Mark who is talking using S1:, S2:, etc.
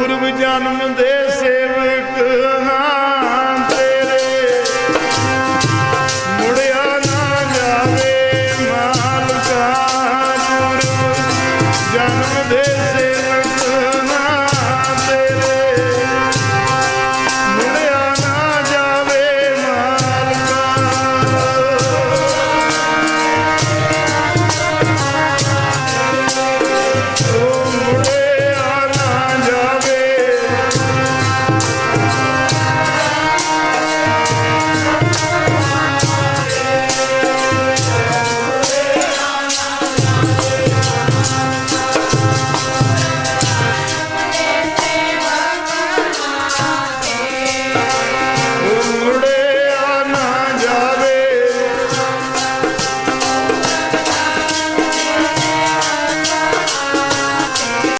S1: ਪੂਰਵ ਜਨਮ ਦੇ ਸੇਵਕ ਤੇਰੇ। ਮੁੜਿਆ ਨਾ ਜਾਵੇ ਮਾਲਕਾ ਪੂਰਵ ਜਨਮ ਦੇ ਸੇਵਕ